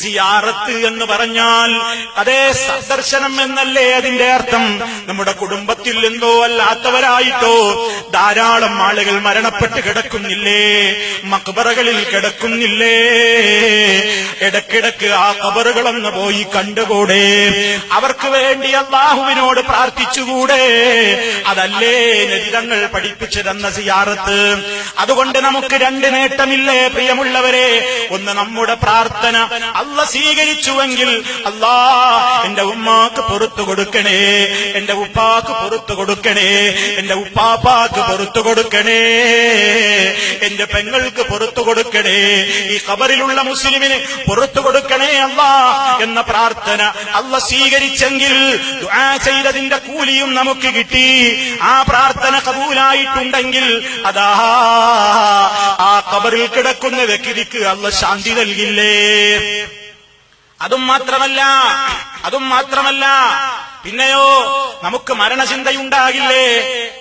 സിയാറത്ത് എന്ന് പറഞ്ഞാൽ അതേ സന്ദർശനം എന്നല്ലേ അതിന്റെ അർത്ഥം? നമ്മുടെ കുടുംബത്തിൽ എന്തോ അല്ലാത്തവരായിട്ടോ? ധാരാളം ആളുകൾ മരണപ്പെട്ട് കിടക്കുന്നില്ലേ? മക്ബറകളിൽ കിടക്കുന്നില്ലേ? ഇടക്കിടക്ക് ആ കബറുകളൊന്ന് പോയി കണ്ടുകൂടെ? അവർക്ക് വേണ്ടി അള്ളാഹുവിനോട് പ്രാർത്ഥിച്ചുകൂടെ? അതല്ലേ നബിതങ്ങൾ പഠിപ്പിച്ചു തന്ന സിയാറത്ത്? അതുകൊണ്ട് നമുക്ക് രണ്ട് നേട്ടമില്ലേ പ്രിയമുള്ളവരെ? ഒന്ന് നമ്മുടെ പ്രാർത്ഥന അല്ല സ്വീകരിച്ചുവെങ്കിൽ അല്ലാ എന്റെ ഉമ്മാക്ക് പുറത്തു കൊടുക്കണേ എന്റെ ഉപ്പാക്ക് പുറത്തു കൊടുക്കണേ എന്റെ ഉപ്പാപ്പാക്ക് പുറത്തു കൊടുക്കണേ എന്റെ പെങ്ങൾക്ക് പുറത്തു കൊടുക്കണേ ഈ കബറിലുള്ള മുസ്ലിമിന് പുറത്തു കൊടുക്കണേ അല്ല എന്ന പ്രാർത്ഥന അല്ല സ്വീകരിച്ചെങ്കിൽ ചെയ്തതിന്റെ കൂലിയും നമുക്ക് കിട്ടി. ആ പ്രാർത്ഥന കബൂലായിട്ടുണ്ടെങ്കിൽ അതാ കബറിൽ കിടക്കുന്ന വ്യക്തിക്ക് അള്ള ശാന്തി നൽകില്ലേ? അതും മാത്രമല്ല അതും മാത്രമല്ല പിന്നെയോ നമുക്ക് മരണചിന്തയുണ്ടാകില്ലേ?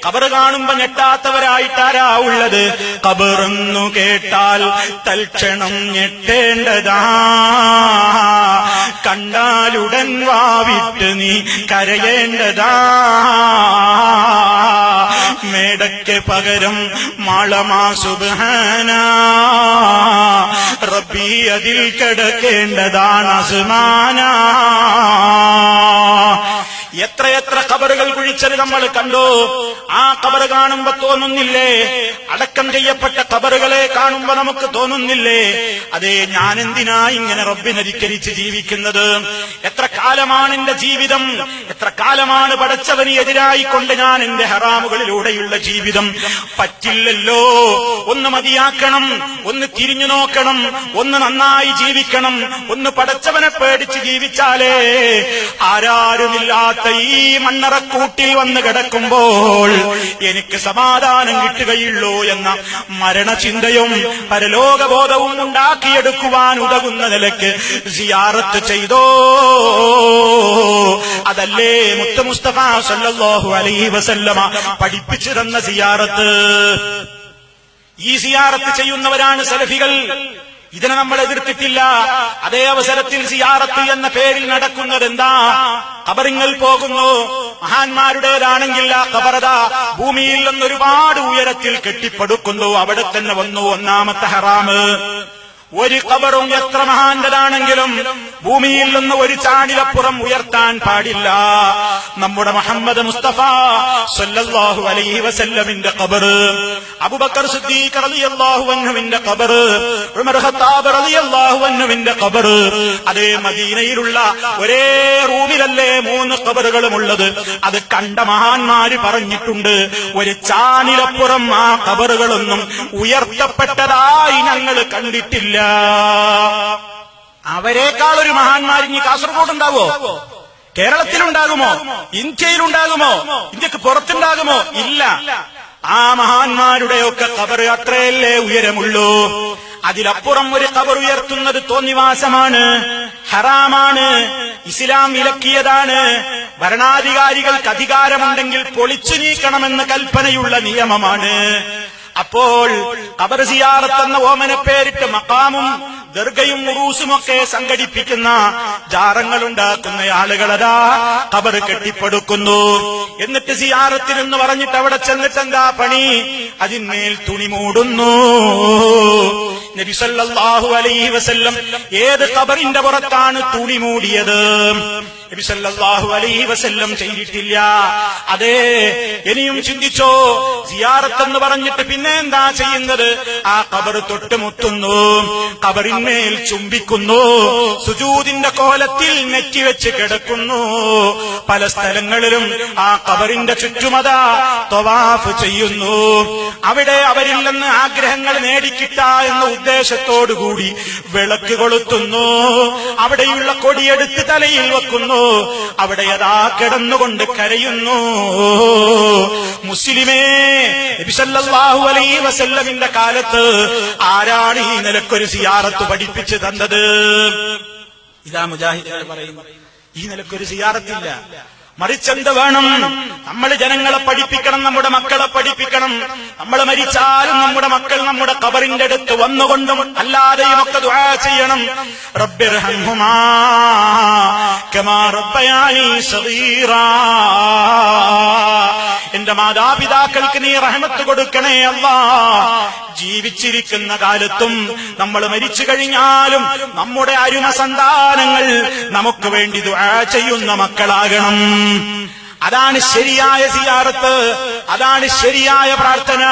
കബർ കാണുമ്പോ ഞെട്ടാത്തവരായിട്ടാരാ ഉള്ളത്? കബറെന്നു കേട്ടാൽ തൽക്ഷണം ഞെട്ടേണ്ടതാ. കണ്ടാലുടൻ വാവിട്ട് നീ കരയേണ്ടതാ. മേടയ്ക്ക് പകരം മാളമാ സുബാന റബ്ബി അതിൽ കിടക്കേണ്ടതാണ് അസുമാന. എത്രയെത്ര കബറുകൾ കുഴിച്ചത് നമ്മൾ കണ്ടു. ആ കബറ് കാണുമ്പോ തോന്നുന്നില്ലേ? അടക്കം ചെയ്യപ്പെട്ട കബറുകളെ കാണുമ്പോ നമുക്ക് തോന്നുന്നില്ലേ? അതെ ഞാൻ എന്തിനാ ഇങ്ങനെ റബ്ബിനരിക്കരിച്ച് ജീവിക്കുന്നത്? എത്ര കാലമാണ് എന്റെ ജീവിതം? എത്ര കാലമാണ് പടച്ചവന് എതിരായി കൊണ്ട് ഞാൻ എന്റെ ഹറാമുകളിലൂടെയുള്ള ജീവിതം? പറ്റില്ലല്ലോ. ഒന്ന് മതിയാക്കണം ഒന്ന് തിരിഞ്ഞു നോക്കണം ഒന്ന് നന്നായി ജീവിക്കണം ഒന്ന് പടച്ചവനെ പേടിച്ച് ജീവിച്ചാലേ. ആരാരുമില്ലാത്ത ഈ മണ്ണറക്കൂട്ടിൽ വന്ന് കിടക്കുമ്പോൾ എനിക്ക് സമാധാനം കിട്ടുകയുള്ളൂ എന്ന മരണചിന്തയും പരലോകബോധവും ഉണ്ടാക്കിയെടുക്കുവാൻ ഉതകുന്ന നിലയ്ക്ക് സിയാറത്ത് ചെയ്തോ? അതല്ലേ മുത്ത മുസ്തഫ സല്ലല്ലാഹു അലൈഹി വസല്ലമ പഠിപ്പിച്ചു തന്ന സിയാറത്ത്? ഈ സിയാറത്ത് ചെയ്യുന്നവരാണ് സലഫികൾ. ഇതിനെ നമ്മൾ എതിർത്തിട്ടില്ല. അതേ അവസരത്തിൽ സിയാറത്ത് എന്ന പേരിൽ നടക്കുന്നത് എന്താ? കബറിങ്ങൾ പോകുന്നു. മഹാന്മാരുടേതാണെങ്കിൽ ആ കബറത ഭൂമിയിൽ നിന്ന് ഒരുപാട് ഉയരത്തിൽ കെട്ടിപ്പടുക്കുന്നു. അവിടെ തന്നെ വന്നു ഒന്നാമത്തെ ഹറാമ്. ഒരു കബറും എത്ര മഹാന്റതാണെങ്കിലും ഭൂമിയിൽ നിന്ന് ഒരു ചാടിലപ്പുറം ഉയർത്താൻ പാടില്ല. നമ്മുടെ മുഹമ്മദ് മുസ്തഫ സല്ലല്ലാഹു അലൈഹി വസല്ലമിന്റെ കബർ അബൂബക്കർ സിദ്ദീഖ് റളിയല്ലാഹു അൻഹുവിന്റെ കബർ ഉമർ ഖത്താബ് റളിയല്ലാഹു അൻഹുവിന്റെ അതേ മദീനയിലുള്ള ഒരേ റൂമിലല്ലേ മൂന്ന് കബറുകളും ഉള്ളത്. അത് കണ്ട മഹാന്മാര് പറഞ്ഞിട്ടുണ്ട് ഒരു ചാനിലപ്പുറം ആ കബറുകളൊന്നും ഉയർത്തപ്പെട്ടതായി ഞങ്ങൾ കണ്ടിട്ടില്ല. അവരെക്കാൾ ഒരു മഹാന്മാർ ഇനി കാസർഗോഡ് ഉണ്ടാവോ കേരളത്തിലുണ്ടാകുമോ? ഇന്ത്യയിലുണ്ടാകുമോ? ഇന്ത്യയ്ക്ക് പുറത്തുണ്ടാകുമോ? ഇല്ല. ആ മഹാന്മാരുടെയൊക്കെ കബർ അത്രയല്ലേ ഉയരമുള്ളൂ. അതിലപ്പുറം ഒരു കബർ ഉയർത്തുന്നത് തോന്നിവാസമാണ് ഹറാമാണ് ഇസ്ലാം വിലക്കിയതാണ്. ഭരണാധികാരികൾക്ക് അധികാരമുണ്ടെങ്കിൽ പൊളിച്ചു നീക്കണമെന്ന് കൽപ്പനയുള്ള നിയമമാണ്. അപ്പോൾ കബർ സിയാറത്ത് എന്ന ഓമന പേരിട്ട് മക്കാമും ദർഗയും ഉറൂസുമൊക്കെ സംഘടിപ്പിക്കുന്ന ജാറങ്ങളുണ്ടാക്കുന്ന ആളുകളതാ കബർ കെട്ടിപ്പടുക്കുന്നു. എന്നിട്ട് സിയാറത്തിനെന്ന് പറഞ്ഞിട്ട് അവിടെ ചെന്നിട്ട് എന്താ പണി? അതിന്മേൽ തുണി മൂടുന്നു. നബി സല്ലല്ലാഹു അലൈഹി വസല്ലം ഏത് കബറിന്റെ പുറത്താണ് തുണി മൂടിയത്? നബി സല്ലല്ലാഹു അലൈഹി വസല്ലം ചെയ്തിട്ടില്ല. അതെ ഇനിയും ചിന്തിച്ചോ? സിയാറത്ത് എന്ന് പറഞ്ഞിട്ട് പിന്നെ എന്താ ചെയ്യുന്നത്? ആ കബർ തൊട്ടുമുത്തുന്നു കബറിന്മേൽ ചുംബിക്കുന്നു സുജൂദിന്റെ കോലത്തിൽ നെറ്റിവെച്ച് കിടക്കുന്നു. പല സ്ഥലങ്ങളിലും ആ കബറിന്റെ ചുറ്റുമത തൊവാഫ് ചെയ്യുന്നു. അവിടെ അവരിൽ നിന്ന് ആഗ്രഹങ്ങൾ നേടിക്കിട്ട എന്ന ഉദ്ദേശത്തോടുകൂടി വിളക്ക് കൊളുത്തുന്നു. അവിടെയുള്ള കൊടിയെടുത്ത് തലയിൽ വെക്കുന്നു. അവിടെ യഥാ കിടന്നുകൊണ്ട് കരയുന്നു. മുസ്ലിമേ അലൈ വസല്ലമിന്റെ കാലത്ത് ആരാണ് ഈ നിലക്കൊരു സിയാറത്ത് പഠിപ്പിച്ചു തന്നത്? ഇതാ മുജാഹിദ് പറയുന്നു. ഈ നിലക്കൊരു സിയാറത്തില്ല. മറിച്ചെന്ത് വേണം? നമ്മൾ ജനങ്ങളെ പഠിപ്പിക്കണം നമ്മുടെ മക്കളെ പഠിപ്പിക്കണം. നമ്മൾ മരിച്ചാലും നമ്മുടെ മക്കൾ നമ്മുടെ കബറിന്റെ അടുത്ത് വന്നുകൊണ്ടും അല്ലാതെയും ഒക്കെ ദുആ ചെയ്യണം. റബ്ബിർഹംഹുമാ കമാ റബ്ബയാനി എന്റെ മാതാപിതാക്കൾക്ക് നീ റഹമത്ത് കൊടുക്കണേ അല്ലാ. ജീവിച്ചിരിക്കുന്ന കാലത്തും നമ്മൾ മരിച്ചു കഴിഞ്ഞാലും നമ്മുടെ അരുമ സന്താനങ്ങൾ നമുക്ക് വേണ്ടി ദുആ ചെയ്യുന്ന മക്കളാകണം. അതാണ് ശരിയായ സിയാറത്ത് അതാണ് ശരിയായ പ്രാർത്ഥന.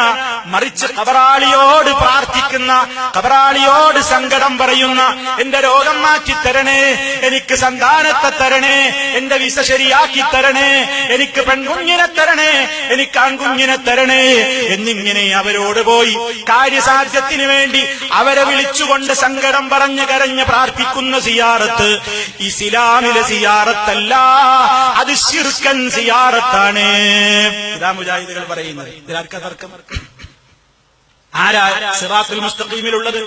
മറിച്ച് കബറാളിയോട് പ്രാർത്ഥിക്കുന്ന കബറാളിയോട് സങ്കടം പറയുന്ന എന്റെ രോഗം മാറ്റി തരണേ എനിക്ക് സന്താനത്തെ തരണേ എന്റെ വിസ ശരിയാക്കി തരണേ എനിക്ക് പെൺകുഞ്ഞിനെ തരണേ എനിക്ക് ആൺകുഞ്ഞിനെ തരണേ എന്നിങ്ങനെ അവരോട് പോയി. കാര്യസാധ്യത്തിന് വേണ്ടി അവരെ വിളിച്ചുകൊണ്ട് സങ്കടം പറഞ്ഞ് കരഞ്ഞ് പ്രാർത്ഥിക്കുന്ന സിയാറത്ത് ഇസ്ലാമിലെ സിയാറത്തല്ല അത് ശിർക്കൻ സിയാറത്താണ്. ഇതാ മുജാഹിദുകൾ പറയുന്നത്. ഇതിലാർക്കാ ആരാ സിറാത്തുൽ മുസ്തഖീമിലുള്ളത്?